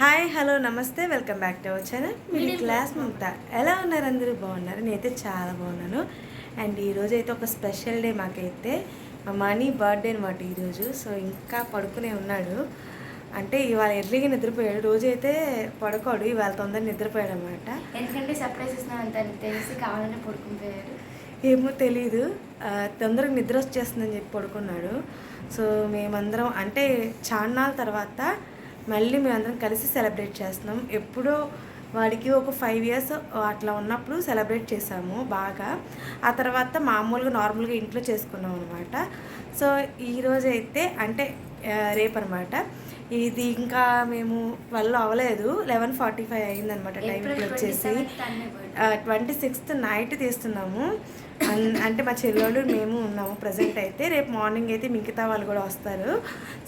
Hi hello namaste welcome back to our channel. మీరు class Mamata. ఎలా ఉన్నారు అందరూ? బాగున్నారు. నేనైతే చాలా బాగున్నాను. అండ్ ఈరోజు అయితే ఒక స్పెషల్ డే మాకైతే మా మనీ బర్త్డే అనమాట ఈరోజు సో ఇంకా పడుకునే ఉన్నాడు. అంటే ఇవాళ ఎర్లీగా నిద్రపోయాడు. రోజు అయితే పడుకోడు. ఇవాళ తొందరగా నిద్రపోయాడు అనమాట ఎందుకంటే సర్ప్రైజ్ ఇస్తున్నాను తెలిసి కావాలని పడుకుని పోయారు ఏమో తెలీదు. తొందరగా నిద్ర వచ్చేస్తుందని చెప్పి పడుకున్నాడు. సో మేమందరం అంటే చాన్నాళ్ళ తర్వాత మళ్ళీ మేమందరం కలిసి సెలబ్రేట్ చేస్తున్నాం. ఎప్పుడో వాడికి ఒక ఫైవ్ ఇయర్స్ అట్లా ఉన్నప్పుడు సెలబ్రేట్ చేసాము బాగా. ఆ తర్వాత మామూలుగా నార్మల్గా ఇంట్లో చేసుకున్నాం అనమాట సో ఈరోజు అయితే అంటే రేపు అనమాట ఇది ఇంకా మేము వాళ్ళు అవ్వలేదు. లెవెన్ ఫార్టీ ఫైవ్ అయిందనమాట టైం వచ్చేసి. 27th అన్నే birthday. ట్వంటీ సిక్స్త్ నైట్ తీస్తున్నాము. అంటే మా చెల్లెళ్ళు మేము ఉన్నాము ప్రజెంట్ అయితే. రేపు మార్నింగ్ అయితే మిగతా వాళ్ళు కూడా వస్తారు.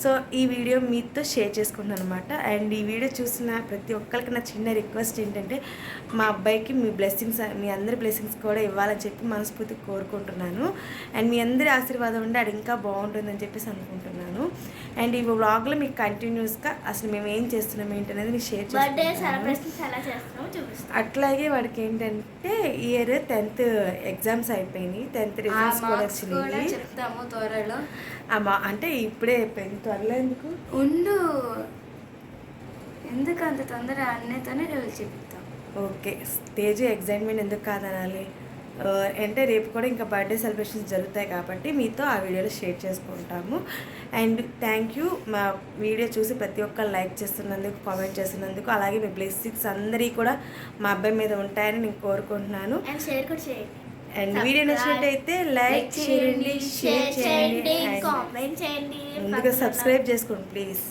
సో ఈ వీడియో మీతో షేర్ చేసుకుంటున్నాను అనమాట అండ్ ఈ వీడియో చూసిన ప్రతి ఒక్కరికి నా చిన్న రిక్వెస్ట్ ఏంటంటే మా అబ్బాయికి మీ బ్లెస్సింగ్స్ మీ అందరి బ్లెస్సింగ్స్ కూడా ఇవ్వాలని చెప్పి మనస్ఫూర్తిగా కోరుకుంటున్నాను. అండ్ మీ అందరి ఆశీర్వాదం ఉంటే అది ఇంకా బాగుంటుందని చెప్పేసి అనుకుంటున్నాను. అండ్ ఈ వ్లాగ్లో మీకు కంటిన్యూస్గా అసలు మేము ఏం చేస్తున్నాం ఏంటనేది మీకు షేర్ చూపిస్తాం అట్లాగే వాడికి ఏంటంటే ఇయర్ టెన్త్ ఎగ్జామ్స్ అయిపోయినాయి. టెన్త్ రిజల్ట్స్ కూడా వచ్చినాయి. చెప్తాము త్వరలో. అమ్మా అంటే ఇప్పుడే అయిపోయింది. త్వరలో ఎందుకు? ఉండు. ఎందుకు అంత తొందర అన్నతోనే రేపు చెప్తాం. ఓకే. స్టేజ్ ఎగ్జైట్మెంట్ ఎందుకు కాదనాలి? అంటే రేపు కూడా ఇంకా బర్త్డే సెలబ్రేషన్స్ జరుగుతాయి కాబట్టి మీతో ఆ వీడియోలో షేర్ చేసుకుంటాము. అండ్ థ్యాంక్ యూ మా వీడియో చూసి ప్రతి ఒక్కరు లైక్ చేస్తున్నందుకు కామెంట్ చేస్తున్నందుకు అలాగే మీ బ్లెస్సింగ్స్ అందరికీ కూడా మా అబ్బాయి మీద ఉంటాయని నేను కోరుకుంటున్నాను. అండ్ షేర్ కూడా చేయండి. అండ్ వీడియో నచ్చినట్టయితే లైక్ చేయండి షేర్ చేయండి కామెంట్ చేయండి ముందుగా సబ్స్క్రైబ్ చేసుకోండి ప్లీజ్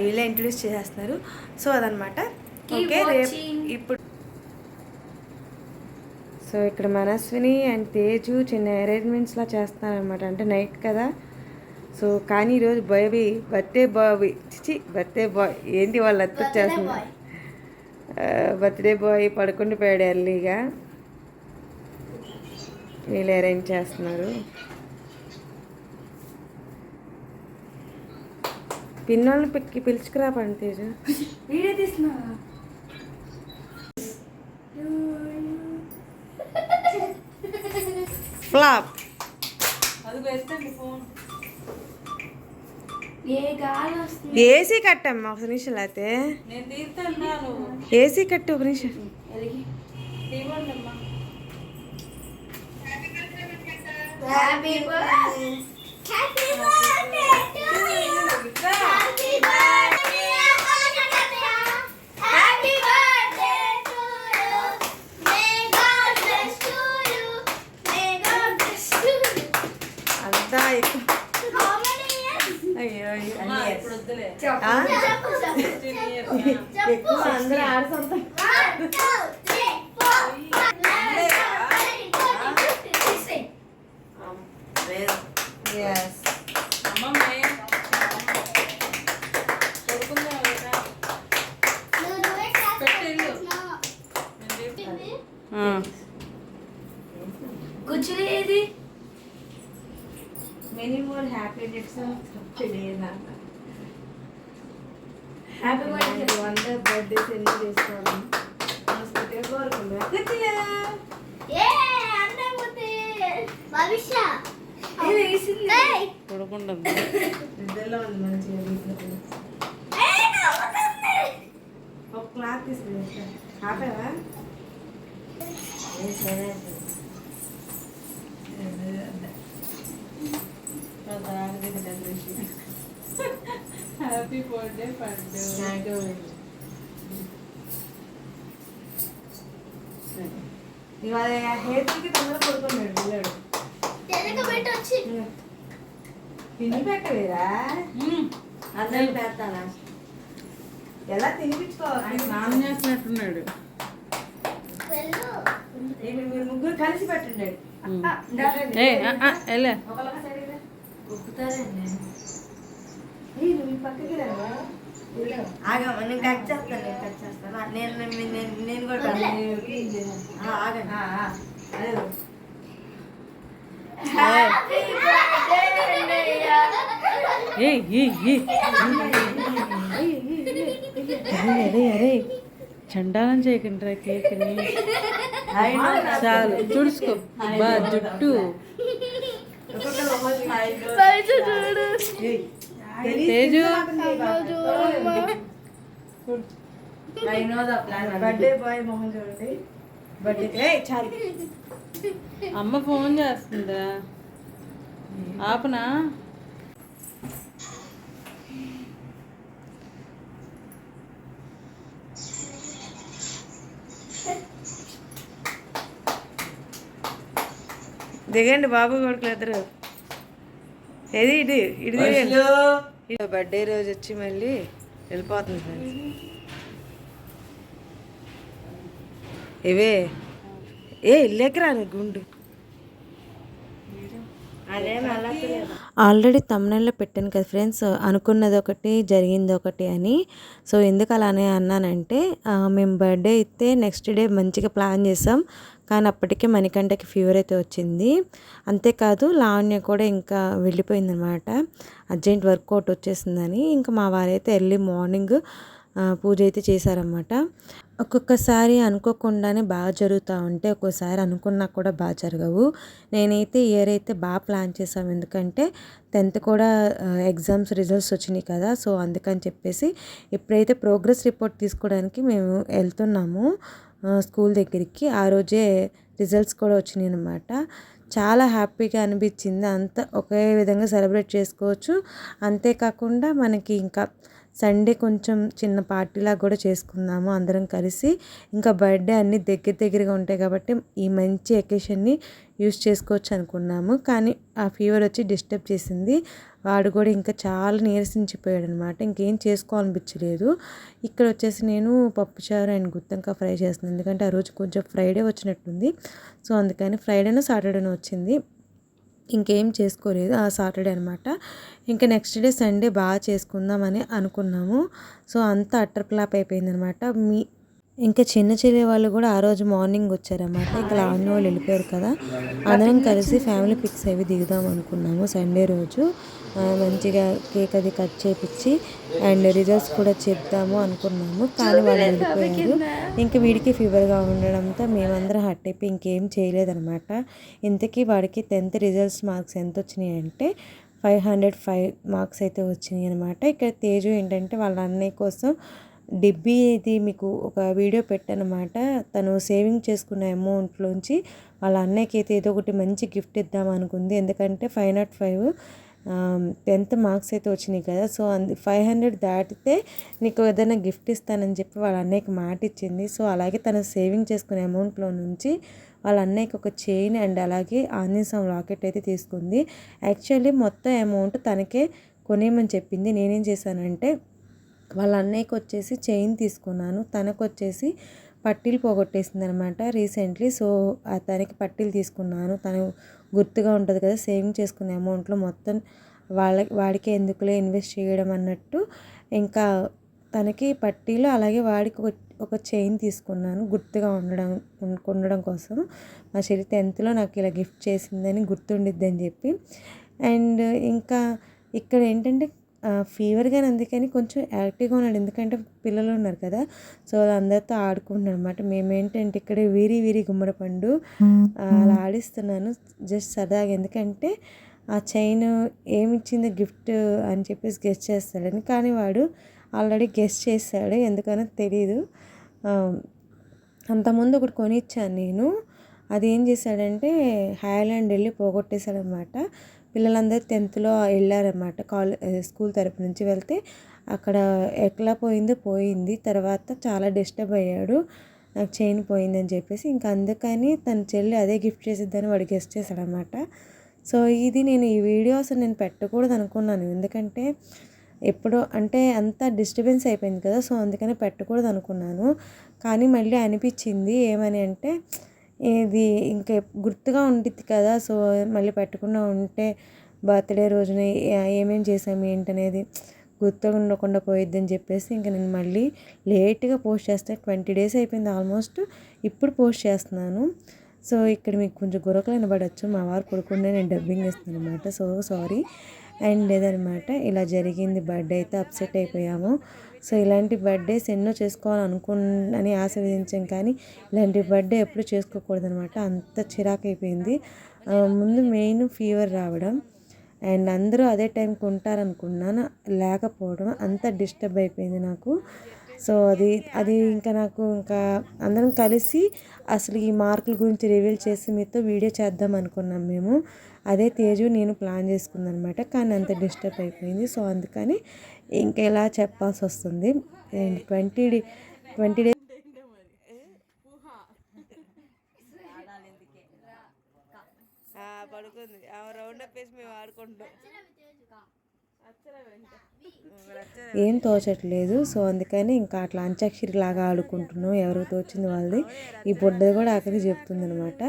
వీళ్ళే ఇంట్రడ్యూస్ చేసేస్తున్నారు. సో అదనమాట ఓకే రేపు. ఇప్పుడు సో ఇక్కడ మనస్విని అండ్ తేజు చిన్న అరేంజ్మెంట్స్లా చేస్తున్నారనమాట అంటే నైట్ కదా. సో కానీ ఈరోజు boy birthday boy Chichi birthday boy ఏంటి వాళ్ళు అత్త చేస్తున్నారు. బర్త్డే బాయ్ పడుకుండి పోయాడు ఎర్లీగా. వీళ్ళు అరేంజ్ చేస్తున్నారు? పిన్నోళ్ళని పిక్కి పిలుచుకురా పండి తేజు వీడియో తీస్తున్నా ఫ్లాప్ గాలి వస్తుంది ఏసీ కట్టమ్మా ఒక నిమిషం లేకపోతే ఏసీ కట్టు ఒక నిమిషం. ఎలిగి. Happy హ్యాపీ డేట్స్ బర్త్డే అందరూ బర్త్డేస్ ఎన్ని చేసుకోవాలి మనస్ఫూర్తిగా కోరుకుంటున్నా కూర్చోయా. నిద్రలో ఉంది మంచిగా ఒక క్లాత్ తీసుకుని ఆపావా ఏం చేయలేదు. హ్యాపీ బర్త్డే పండు. ఇవాళ హేతుకి తొందర పడుకున్నాడు పిల్లాడు వచ్చి. తిని పెట్టవేరా అందరికి పెడతానా ఎలా తినిపించుకోవాలి? స్నానం ఇప్పుడు మీరు ముగ్గురు కలిసి పెట్టండి. నువ్వు పక్కకి రావా? ఆగమ్మ నేను కట్ చేస్తాను నేను కట్ చేస్తాను నేను నేను- నేను నేను కూడా ఆగండి. అరే అరే అరే. చండాలం చేయకండి కేక్ని. చాలు తుడుచుకో బా జుట్టు. తేజు బర్త్డే బాయ్ మొహం చూడండి బర్త్డే అమ్మ ఫోన్ చేస్తుందా? ఆపనా? దిగండి బాబు కొడుకులు ఇద్దరు. ఏది దిగండి ఇటు బర్త్డే రోజు వచ్చి మళ్ళీ వెళ్ళిపోతుంది ఫ్రెండ్స్. ఇవే. ఏ ఇల్లేకరా గుండు? ఆల్రెడీ తమ్నెల్లో పెట్టాను కదా ఫ్రెండ్స్ అనుకున్నది ఒకటి జరిగింది ఒకటి అని. సో ఎందుకు అలానే అన్నానంటే మేము బర్త్డే అయితే నెక్స్ట్ డే మంచిగా ప్లాన్ చేసాం. కానీ అప్పటికే మణికంఠకి ఫీవర్ అయితే వచ్చింది. అంతేకాదు లావణ్య కూడా ఇంకా వెళ్ళిపోయిందనమాట అర్జెంట్ వర్కౌట్ వచ్చేసిందని ఇంకా మా వారైతే ఎర్లీ మార్నింగ్ పూజ అయితే చేశారన్నమాట. ఒక్కొక్కసారి అనుకోకుండానే బాగా జరుగుతూ ఉంటే ఒక్కోసారి అనుకున్నా కూడా బాగా జరగవు. నేనైతే ఇయర్ అయితే బాగా ప్లాన్ చేసాం ఎందుకంటే టెన్త్ కూడా ఎగ్జామ్స్ రిజల్ట్స్ వచ్చినాయి కదా సో అందుకని చెప్పేసి ఇప్పుడైతే ప్రోగ్రెస్ రిపోర్ట్ తీసుకోవడానికి మేము వెళ్తున్నాము స్కూల్ దగ్గరికి. ఆ రోజే రిజల్ట్స్ కూడా వచ్చినాయి అనమాట చాలా హ్యాపీగా అనిపించింది. అంత ఒకే విధంగా సెలబ్రేట్ చేసుకోవచ్చు. అంతేకాకుండా మనకి ఇంకా సండే కొంచెం చిన్న పార్టీలా కూడా చేసుకుందాము అందరం కలిసి. ఇంకా బర్త్డే అన్నీ దగ్గర దగ్గరగా ఉంటాయి కాబట్టి ఈ మంచి ఎకేషన్ని యూస్ చేసుకోవచ్చు అనుకున్నాము. కానీ ఆ ఫీవర్ వచ్చి డిస్టర్బ్ చేసింది. వాడు కూడా ఇంకా చాలా నీరసించిపోయాడు అనమాట ఇంకేం చేసుకోవాలనిపించలేదు. ఇక్కడ వచ్చేసి నేను పప్పుచారు అండ్ గుత్తంకాయ ఫ్రై చేస్తున్నాను. ఎందుకంటే ఆ రోజు కొంచెం ఫ్రైడే వచ్చినట్టుంది. సో అందుకని ఫ్రైడేనో సాటర్డేనో వచ్చింది. ఇంకేం చేసుకోలేదు. ఆ సాటర్డే అనమాట ఇంకా నెక్స్ట్ డే సండే బాగా చేసుకుందామని అనుకున్నాము. సో అంతా అట్టర్ ఫ్లాప్ అయిపోయింది అనమాట మీ ఇంకా చిన్న చెల్లి వాళ్ళు కూడా ఆ రోజు మార్నింగ్ వచ్చారన్నమాట. ఇంకా లావణ్య వాళ్ళు వెళ్ళిపోయారు కదా. అందరం కలిసి ఫ్యామిలీ పిక్స్ అవి దిగుదాం అనుకున్నాము సండే రోజు. మంచిగా కేక్ అది కట్ చేపించి అండ్ రిజల్ట్స్ కూడా చెప్దాము అనుకున్నాము. కానీ వాళ్ళు వెళ్ళిపోయారు. ఇంకా వీడికి ఫీవర్గా ఉండడంతో మేమందరం హట్ అయిపోయి ఇంకేం చేయలేదన్నమాట. ఇంతకీ వాడికి టెన్త్ రిజల్ట్స్ మార్క్స్ ఎంత వచ్చినాయి అంటే ఫైవ్ హండ్రెడ్ ఫైవ్ మార్క్స్ అయితే వచ్చినాయి అనమాట ఇక్కడ తేజు ఏంటంటే వాళ్ళ అన్నయ్య కోసం డిబ్బీ ఇది మీకు ఒక వీడియో పెట్టనమాట. తను సేవింగ్ చేసుకున్న అమౌంట్లోంచి వాళ్ళ అన్నయ్యకి అయితే ఏదో ఒకటి మంచి గిఫ్ట్ ఇద్దాం అనుకుంది. ఎందుకంటే five not five tenth marks అయితే వచ్చినాయి కదా. సో అందు ఫైవ్ హండ్రెడ్ దాటితే నీకు ఏదైనా గిఫ్ట్ ఇస్తానని చెప్పి వాళ్ళ అన్నయ్యకి మాట ఇచ్చింది. సో అలాగే తను సేవింగ్ చేసుకునే అమౌంట్లో నుంచి వాళ్ళ అన్నయ్యకి ఒక చైన్ అండ్ అలాగే ఆంజనేయ రాకెట్ అయితే తీసుకుంది. యాక్చువల్లీ మొత్తం అమౌంట్ తనకే కొనేయమని చెప్పింది. నేనేం చేశానంటే వాళ్ళ అన్నయ్యకి వచ్చేసి చైన్ తీసుకున్నాను. తనకు వచ్చేసి పట్టీలు పోగొట్టేసింది అనమాట రీసెంట్లీ. సో తనకి పట్టీలు తీసుకున్నాను. తను గుర్తుగా ఉంటుంది కదా సేవింగ్ చేసుకునే అమౌంట్లో మొత్తం వాళ్ళ వాడికి ఎందుకులే ఇన్వెస్ట్ చేయడం అన్నట్టు ఇంకా తనకి పట్టీలు అలాగే వాడికి ఒక ఒక చైన్ తీసుకున్నాను. గుర్తుగా ఉండడం ఉండడం కోసం. మా చెల్లి టెన్త్లో నాకు ఇలా గిఫ్ట్ చేసిందని గుర్తుండిద్ది అని చెప్పి. అండ్ ఇంకా ఇక్కడ ఏంటంటే ఫీవర్ కానీ అందుకని కొంచెం యాక్టివ్గా ఉన్నాడు. ఎందుకంటే పిల్లలు ఉన్నారు కదా. సో అందరితో ఆడుకుంటున్నాడు అనమాట మేమేంటంటే ఇక్కడ వీరి వీరి గుమ్మడి పండు ఆ, అలా ఆడిస్తున్నాను. జస్ట్ సరదాగా ఎందుకంటే ఆ చైన్ ఏమి ఇచ్చిందో గిఫ్ట్ అని చెప్పేసి గెస్ట్ చేస్తాడని. కానీ వాడు ఆల్రెడీ గెస్ట్ చేశాడు. ఎందుకనో తెలీదు. అంతకుముందు ఒకటి కొనిచ్చాను నేను. అది ఏం చేశాడంటే హైలాండ్ వెళ్ళి పోగొట్టేశాడనమాట పిల్లలందరూ టెన్త్లో వెళ్ళారనమాట కాలేజ్ స్కూల్ తరపు నుంచి వెళ్తే అక్కడ ఎట్లా పోయిందో పోయింది. తర్వాత చాలా డిస్టర్బ్ అయ్యాడు. నాకు చైన్ పోయిందని చెప్పేసి ఇంకా అందుకని తన చెల్లి అదే గిఫ్ట్ చేసిద్దని వాడు గెస్ట్ చేశాడనమాట సో ఇది నేను ఈ వీడియో అసలు నేను పెట్టకూడదు అనుకున్నాను. ఎందుకంటే ఎప్పుడో అంటే అంత డిస్టర్బెన్స్ అయిపోయింది కదా సో అందుకని పెట్టకూడదు అనుకున్నాను. కానీ మళ్ళీ అనిపించింది ఏమని అంటే ఇది ఇంకా గుర్తుగా ఉంటుంది కదా. సో మళ్ళీ పెట్టకుండా ఉంటే బర్త్డే రోజున ఏమేమి చేసాము ఏంటనేది గుర్తుగా ఉండకుండా పోయిద్దని చెప్పేసి ఇంకా నేను మళ్ళీ లేట్గా పోస్ట్ చేస్తే ట్వంటీ డేస్ అయిపోయింది ఆల్మోస్ట్. ఇప్పుడు పోస్ట్ చేస్తున్నాను. సో ఇక్కడ మీకు కొంచెం గురకలు వినబడచ్చు. మా వారు పడుకుంటే నేను డబ్బింగ్ ఇస్తాను అనమాట సో సారీ. అండ్ లేదనమాట ఇలా జరిగింది బర్త్డే అయితే అప్సెట్ అయిపోయాము. సో ఇలాంటి బర్త్డేస్ ఎన్నో చేసుకోవాలనుకుని ఆశ విధించాం కానీ ఇలాంటి బర్త్డే ఎప్పుడు చేసుకోకూడదు అనమాట అంత చిరాకు అయిపోయింది ముందు మెయిన్ ఫీవర్ రావడం అండ్ అందరూ అదే టైంకి ఉంటారనుకున్నాను. లేకపోవడం అంత డిస్టర్బ్ అయిపోయింది నాకు. సో అది అది ఇంకా నాకు ఇంకా అందరం కలిసి అసలు ఈ మార్కుల గురించి రివీల్ చేసి మీతో వీడియో చేద్దాం అనుకున్నాం మేము. అదే తేజు నేను ప్లాన్ చేసుకుంది అనమాట కానీ అంత డిస్టర్బ్ అయిపోయింది. సో అందుకని ఇంకా ఇలా చెప్పాల్సి వస్తుంది. ట్వంటీ డే ట్వంటీ డేస్ పడుకుంది. రౌండ్ అప్ వేసి మేము ఆడుకుంటాం ఏం తోచట్లేదు సో అందుకని ఇంకా అట్లా అంత్యాక్షరి లాగా ఆడుకుంటున్నాం. ఎవరికి తోచింది వాళ్ళది. ఈ బుడ్డ కూడా అక్కడికి చెప్తుంది అనమాట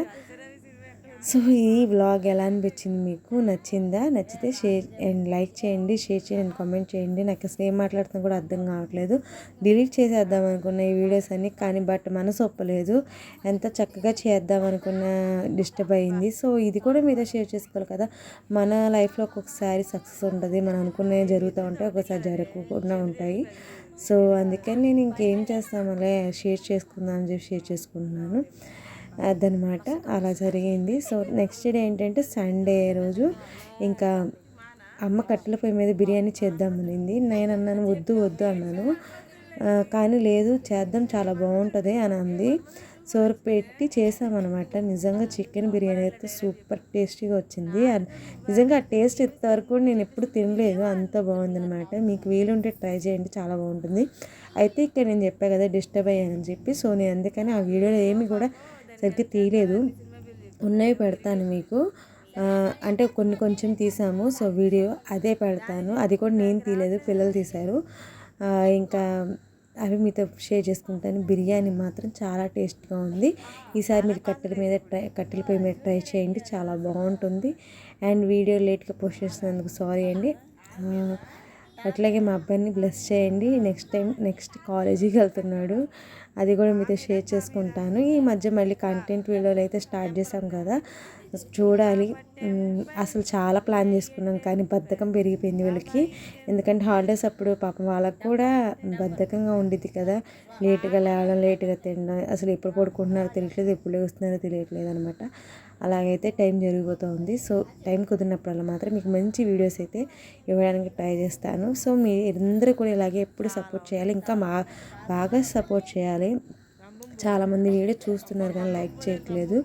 సో ఈ వ్లాగ్ ఎలా అనిపించింది మీకు? నచ్చిందా? నచ్చితే షేర్ అండ్ లైక్ చేయండి షేర్ చేయండి కామెంట్ చేయండి. నాకు అసలు ఏం మాట్లాడుతున్నా కూడా అర్థం కావట్లేదు. డిలీట్ చేసేద్దాం అనుకున్న ఈ వీడియోస్ అన్ని కానీ బట్ మనసు ఒప్పలేదు. ఎంత చక్కగా చేద్దాం అనుకున్న డిస్టర్బ్ అయింది. సో ఇది కూడా మీతో షేర్ చేసుకోవాలి కదా. మన లైఫ్లో ఒక్కొక్కసారి సక్సెస్ ఉంటుంది. మనం అనుకునే జరుగుతూ ఉంటాయి ఒక్కొక్కసారి జరగకుండా ఉంటాయి. సో అందుకని నేను ఇంకేం చేస్తామలే షేర్ చేసుకుందాం అని చెప్పి షేర్ చేసుకుంటున్నాను. అదనమాట. అలా జరిగింది. సో నెక్స్ట్ డే ఏంటంటే సండే రోజు ఇంకా అమ్మ కట్టెల పొయ్యి మీద బిర్యానీ చేద్దామనింది నేను అన్నాను వద్దు వద్దు అన్నాను. కానీ లేదు చేద్దాం చాలా బాగుంటుంది అని అంది. సోర్ పెట్టి చేసామన్నమాట. నిజంగా చికెన్ బిర్యానీ అయితే సూపర్ టేస్టీగా వచ్చింది. నిజంగా ఆ టేస్ట్ ఇంతవరకు నేను ఎప్పుడు తినలేదు. అంత బాగుందనమాట మీకు వీలుంటే ట్రై చేయండి చాలా బాగుంటుంది. అయితే ఇక్కడ నేను చెప్పా కదా డిస్టర్బ్ అయ్యానని చెప్పి. సో నేను అందుకని ఆ వీడియోలో ఏమి కూడా సరిగ్గా తీయలేదు. ఉన్నవి పెడతాను మీకు. అంటే కొన్ని కొంచెం తీసాము. సో వీడియో అదే పెడతాను. అది కూడా నేను తీయలేదు. పిల్లలు తీశారు. ఇంకా అవి మీతో షేర్ చేసుకుంటాను. బిర్యానీ మాత్రం చాలా టేస్ట్గా ఉంది. ఈసారి మీరు కట్టెల మీద ట్రై కట్టెల పొయ్యి మీద ట్రై చేయండి. చాలా బాగుంటుంది. అండ్ వీడియో లేట్గా పోస్ట్ చేసినందుకు సారీ అండి. అట్లాగే మా అబ్బాయిని బ్లెస్ చేయండి. నెక్స్ట్ టైం నెక్స్ట్ కాలేజీకి వెళ్తున్నాడు. అది కూడా మీతో షేర్ చేసుకుంటాను. ఈ మధ్య మళ్ళీ కంటెంట్ వీడియోలు అయితే స్టార్ట్ చేసాం కదా. చూడాలి. అసలు చాలా ప్లాన్ చేసుకున్నాం కానీ బద్ధకం పెరిగిపోయింది వీళ్ళకి. ఎందుకంటే హాలిడేస్ అప్పుడు పాపం వాళ్ళకు కూడా బద్ధకంగా ఉండిద్ది కదా. లేటుగా లేవడం లేటుగా తినడం అసలు ఎప్పుడు పడుకుంటున్నారో తెలియట్లేదు ఎప్పుడు లేస్తున్నారో తెలియట్లేదు అనమాట అలాగైతే టైం జరిగిపోతుంది సో టైం కుదిరినప్పుడల్లా మాత్రం మీకు మంచి వీడియోస్ అయితే ఇవ్వడానికి ట్రై చేస్తాను. సో మీరందరూ కూడా ఇలాగే ఎప్పుడు సపోర్ట్ చేయాలి ఇంకా మా బాగా సపోర్ట్ చేయాలి. చాలామంది వీడియో చూస్తున్నారు కానీ లైక్ చేయట్లేదు.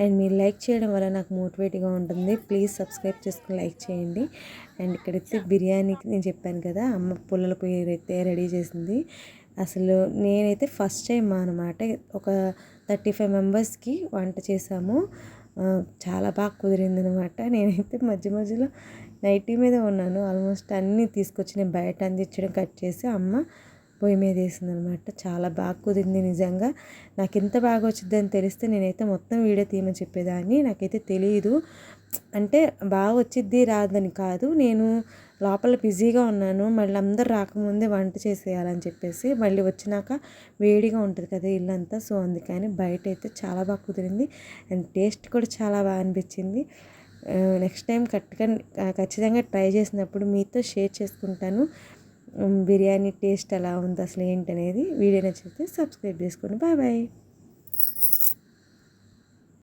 అండ్ మీరు లైక్ చేయడం వల్ల నాకు మోటివేట్గా ఉంటుంది. ప్లీజ్ సబ్స్క్రైబ్ చేసుకుని లైక్ చేయండి. అండ్ ఇక్కడైతే బిర్యానీకి నేను చెప్పాను కదా అమ్మ పుల్లల అయితే రెడీ చేసింది. అసలు నేనైతే ఫస్ట్ టైం అనమాట ఒక థర్టీ ఫైవ్ మెంబర్స్కి వంట చేసాము చాలా బాగా కుదిరింది అనమాట నేనైతే మధ్య మధ్యలో నైటీ మీద ఉన్నాను. ఆల్మోస్ట్ అన్నీ తీసుకొచ్చి నేను బయట అందించడం కట్ చేసి అమ్మ పొయ్యి మీద వేసింది అనమాట చాలా బాగా కుదిరింది నిజంగా. నాకు ఎంత బాగా వచ్చిందని తెలిస్తే నేనైతే మొత్తం వీడియో తీయమని చెప్పేదాన్ని. నాకైతే తెలియదు అంటే బాగా వచ్చిద్ది రాదని కాదు. నేను లోపల బిజీగా ఉన్నాను. మళ్ళీ అందరు రాకముందే వంట చేసేయాలని చెప్పేసి మళ్ళీ వచ్చినాక వేడిగా ఉంటుంది కదా ఇల్లంతా. సో అందుకని బయట అయితే చాలా బాగా కుదిరింది. అండ్ టేస్ట్ కూడా చాలా బాగా అనిపించింది. నెక్స్ట్ టైం కరెక్ట్గా ఖచ్చితంగా ట్రై చేసినప్పుడు మీతో షేర్ చేసుకుంటాను. బిర్యానీ టేస్ట్ ఎలా ఉంది అసలు ఏంటనేది వీడియో నచ్చితే సబ్స్క్రైబ్ చేసుకోండి. Bye bye.